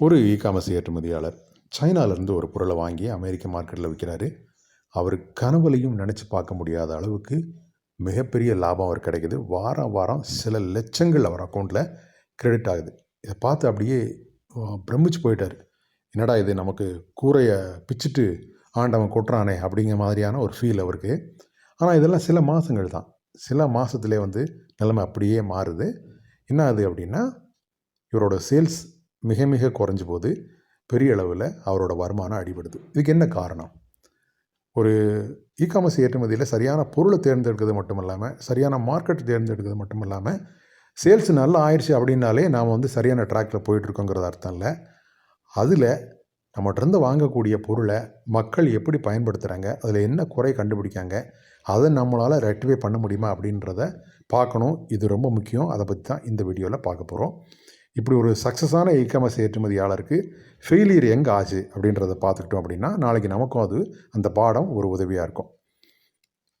ஒரு e commerce ஏற்றுமதியாளர் சைனாலேருந்து ஒரு பொருளை வாங்கி அமெரிக்க மார்க்கெட்டில் விற்கிறாரு. அவர் கனவுலையும் நினச்சி பார்க்க முடியாத அளவுக்கு மிகப்பெரிய லாபம் அவர் கிடைக்குது. வாரம் வாரம் சில லட்சங்கள் அவர் அக்கௌண்ட்டில் கிரெடிட் ஆகுது. இதை பார்த்து அப்படியே பிரமிச்சு போயிட்டார். என்னடா இது நமக்கு கூரையை பிச்சுட்டு ஆண்டவன் கொட்டுறானே அப்படிங்கிற மாதிரியான ஒரு ஃபீல் அவருக்கு. ஆனால் இதெல்லாம் சில மாதங்கள் தான். சில மாதத்துலேயே வந்து நிலைமை அப்படியே மாறுது. என்ன ஆகுது அப்படின்னா இவரோட சேல்ஸ் மிக மிக குறைஞ்ச போது பெரிய அளவில் அவரோட வருமானம் அடிபடுது. இதுக்கு என்ன காரணம்? ஒரு இ காமர்ஸ் ஏற்றுமதியில் சரியான பொருளை தேர்ந்தெடுக்கிறது மட்டும் இல்லாமல் சரியான மார்க்கெட் தேர்ந்தெடுக்கிறது மட்டும் இல்லாமல் சேல்ஸ் நல்லா ஆயிடுச்சு அப்படின்னாலே நாம் வந்து சரியான ட்ராக்கில் போயிட்டுருக்கோங்கிறது அர்த்தம் இல்லை. அதில் நம்மகிட்டருந்து வாங்கக்கூடிய பொருளை மக்கள் எப்படி பயன்படுத்துகிறாங்க அதில் என்ன குறை கண்டுபிடிக்காங்க அதை நம்மளால் ரெக்டிஃபை பண்ண முடியுமா அப்படின்றத பார்க்கணும். இது ரொம்ப முக்கியம். அதை பற்றி தான் இந்த வீடியோவில் பார்க்க போகிறோம் இப்படி ஒரு சக்ஸஸான இ காமர்ஸ் ஏற்றுமதியாளருக்கு ஃபெயிலியர் எங்கே ஆச்சு அப்படின்றத பார்த்துக்கிட்டோம் அப்படின்னா நாளைக்கு நமக்கும் அது அந்த பாடம் ஒரு உதவியாக இருக்கும்.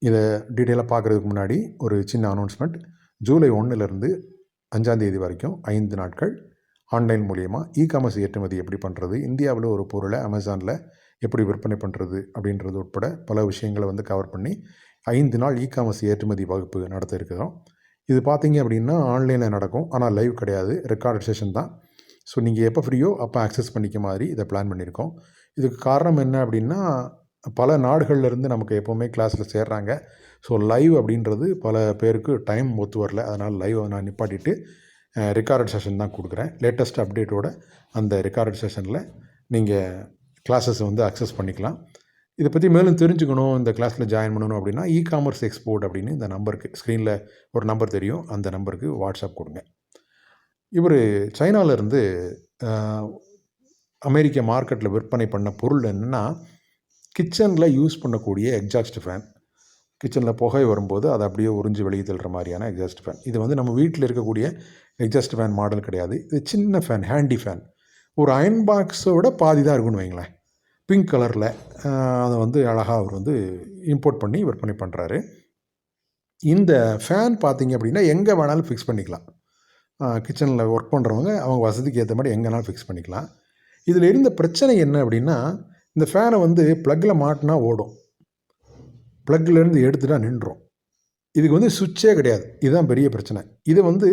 இதை டீட்டெயிலாக பார்க்குறதுக்கு முன்னாடி ஒரு சின்ன அனௌன்ஸ்மெண்ட் ஜூலை ஒன்றுலேருந்து அஞ்சாந்தேதி வரைக்கும் ஐந்து நாட்கள் ஆன்லைன் மூலியமாக இ காமர்ஸ் ஏற்றுமதி எப்படி பண்ணுறது இந்தியாவில் ஒரு பொருளை அமேசானில் எப்படி விற்பனை பண்ணுறது அப்படின்றது உட்பட பல விஷயங்களை வந்து கவர் பண்ணி ஐந்து நாள் இ காமர்ஸ் ஏற்றுமதி வகுப்பு நடத்த இருக்கிறோம் இது பார்த்தீங்க அப்படின்னா ஆன்லைனில் நடக்கும். ஆனால் லைவ் கிடையாது. ரெக்கார்டட் செஷன் தான். ஸோ நீங்கள் எப்போ ஃப்ரீயோ அப்போ ஆக்சஸ் பண்ணிக்க மாதிரி இதை பிளான் பண்ணியிருக்கோம். இதுக்கு காரணம் என்ன அப்படின்னா பல நாடுகள்லேருந்து நமக்கு எப்போவுமே கிளாஸில் சேர்றாங்க. ஸோ லைவ் அப்படின்றது பல பேருக்கு டைம் ஒத்து வரல. அதனால் லைவை நான் நிப்பாட்டிட்டு ரெக்கார்டட் செஷன் தான் கொடுக்குறேன். லேட்டஸ்ட் அப்டேட்டோட அந்த ரெக்கார்டட் செஷனில் நீங்கள் கிளாஸஸ் வந்து அக்சஸ் பண்ணிக்கலாம். இதை பற்றி மேலும் தெரிஞ்சுக்கணும் இந்த கிளாஸில் ஜாயின் பண்ணணும் அப்படின்னா இ காமர்ஸ் எக்ஸ்போர்ட் அப்படின்னு இந்த நம்பருக்கு ஸ்க்ரீனில் ஒரு நம்பர் தெரியும். அந்த நம்பருக்கு வாட்ஸ்அப் கொடுங்க. இவர் சைனாவிலேருந்து அமெரிக்க மார்க்கெட்டில் விற்பனை பண்ண பொருள் என்னென்னா கிச்சனில் யூஸ் பண்ணக்கூடிய எக்ஸாஸ்ட் ஃபேன் கிச்சனில் புகை வரும்போது அதை அப்படியே உறிஞ்சி வெளியே தள்ளுற மாதிரியான எக்ஸாஸ்ட் ஃபேன் இது வந்து நம்ம வீட்டில் இருக்கக்கூடிய எக்ஸாஸ்ட் ஃபேன் மாடல் கிடையாது. இது சின்ன ஃபேன் ஹேண்டி ஃபேன் ஒரு அயன் பாக்ஸோட பாதி தான் இருக்குன்னு வைங்களேன். பிங்க் கலரில் அதை வந்து அழகாக அவர் வந்து இம்போர்ட் பண்ணி விற்பனை பண்ணுறாரு இந்த ஃபேன் பார்த்தீங்க அப்படின்னா எங்கே வேணாலும் ஃபிக்ஸ் பண்ணிக்கலாம். கிச்சனில் ஒர்க் பண்ணுறவங்க அவங்க வசதிக்கு ஏற்ற மாதிரி எங்கேனாலும் ஃபிக்ஸ் பண்ணிக்கலாம். இதில் இருந்த பிரச்சனை என்ன அப்படின்னா இந்த ஃபேனை வந்து ப்ளக்கில் மாட்டினா ஓடும். ப்ளக்கிலேருந்து எடுத்துட்டா நின்றோம். இதுக்கு வந்து சுவிட்சே கிடையாது. இதுதான் பெரிய பிரச்சனை. இது வந்து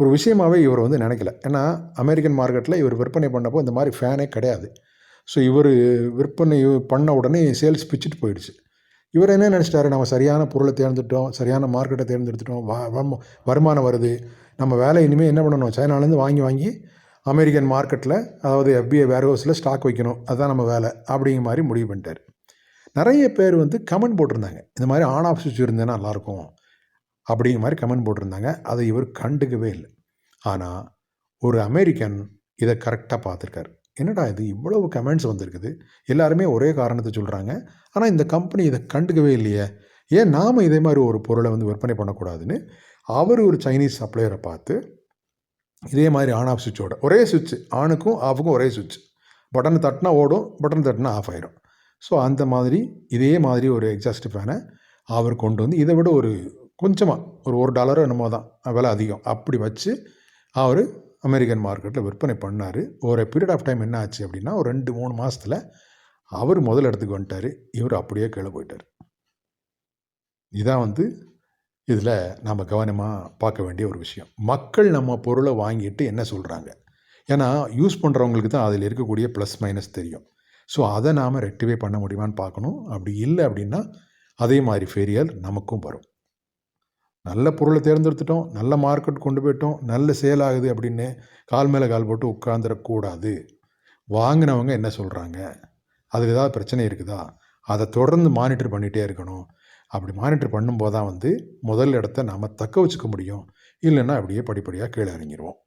ஒரு விஷயமாகவே இவர் வந்து நினைக்கல. ஏன்னா அமெரிக்கன் மார்க்கெட்டில் இவர் விற்பனை பண்ணப்போ இந்த மாதிரி ஃபேனே கிடையாது. ஸோ இவர் விற்பனை பண்ண உடனே சேல்ஸ் பிச்சுட்டு போயிடுச்சு. இவர் என்ன நினச்சிட்டாரு? நம்ம சரியான பொருளை தேர்ந்தெடுத்தோம் சரியான மார்க்கெட்டை தேர்ந்தெடுத்துட்டோம் வ- வம்- வருமானம் வருது. நம்ம வேலை இனிமேல் என்ன பண்ணணும்? சைனாலேருந்து வாங்கி வாங்கி அமெரிக்கன் மார்க்கெட்டில் அதாவது எஃபிஐ வேர்ஹவுஸில் ஸ்டாக் வைக்கணும். அதுதான் நம்ம வேலை அப்படிங்கிற மாதிரி முடிவு பண்ணிட்டார். நிறைய பேர் வந்து கமெண்ட் போட்டிருந்தாங்க. இந்த மாதிரி ஆன் ஆஃப் சுவிட்ச் இருந்தேன்னா நல்லாயிருக்கும் அப்படிங்கிற மாதிரி கமெண்ட் போட்டிருந்தாங்க. அதை இவர் கண்டுக்கவே இல்லை. ஆனால் ஒரு அமெரிக்கன் இதை கரெக்டாக பார்த்துருக்காரு. என்னடா இது? இவ்வளவு கமெண்ட்ஸ் வந்திருக்குது. எல்லாருமே ஒரே காரணத்தை சொல்கிறாங்க ஆனால் இந்த கம்பெனி இதை கண்டுக்கவே இல்லையே. ஏன் நாம் இதே மாதிரி ஒரு பொருளை வந்து விற்பனை பண்ணக்கூடாதுன்னு? அவர் ஒரு சைனீஸ் சப்ளையரை பார்த்து இதே மாதிரி ஆன் ஆஃப் சுவிட்சோட ஒரே சுவிட்ச் ஆனுக்கும் ஆஃபுக்கும் ஒரே சுவிட்ச் பட்டன் தட்டினா ஓடும் பட்டன் தட்டினா ஆஃப் ஆயிரும். ஸோ அந்த மாதிரி இதே மாதிரி ஒரு எக்ஸாஸ்ட் ஃபேனை அவர் கொண்டு வந்து இதை விட ஒரு கொஞ்சமாக ஒரு ஒரு டாலரோ என்னமோ தான் விலை அதிகம். அப்படி வச்சு அவர் அமெரிக்கன் மார்க்கெட்டில் விற்பனை பண்ணார். ஒரு பீரியட் ஆஃப் டைம் என்ன ஆச்சு அப்படின்னா ஒரு ரெண்டு மூணு மாதத்தில் அவர் முதல் இடத்துக்கு வந்துட்டார். இவர் அப்படியே கீழே போயிட்டார். இதான் வந்து இதில் நாம் கவனமாக பார்க்க வேண்டிய ஒரு விஷயம். மக்கள் நம்ம பொருளை வாங்கிட்டு என்ன சொல்கிறாங்க ஏன்னா யூஸ் பண்ணுறவங்களுக்கு தான் அதில் இருக்கக்கூடிய ப்ளஸ் மைனஸ் தெரியும். ஸோ அதை நாம் ரெக்டிஃபை பண்ண முடியுமான்னு பார்க்கணும். அப்படி இல்லை அப்படின்னா அதே மாதிரி ஃபெயிலியர் நமக்கும் வரும். நல்ல பொருளை தேர்ந்தெடுத்துட்டோம் நல்ல மார்க்கெட் கொண்டு போயிட்டோம் நல்ல சேல் ஆகுது அப்படின்னு கால் மேலே கால் போட்டு உட்காந்துடக்கூடாது வாங்கினவங்க என்ன சொல்கிறாங்க அதுக்கு ஏதாவது பிரச்சனை இருக்குதா? அதை தொடர்ந்து மானிட்டர் பண்ணிகிட்டே இருக்கணும். அப்படி மானிட்டர் பண்ணும்போது தான் வந்து முதல் இடத்த நாம் தக்க வச்சுக்க முடியும். இல்லைன்னா அப்படியே படிப்படியாக கீழே இறங்கிடுவோம்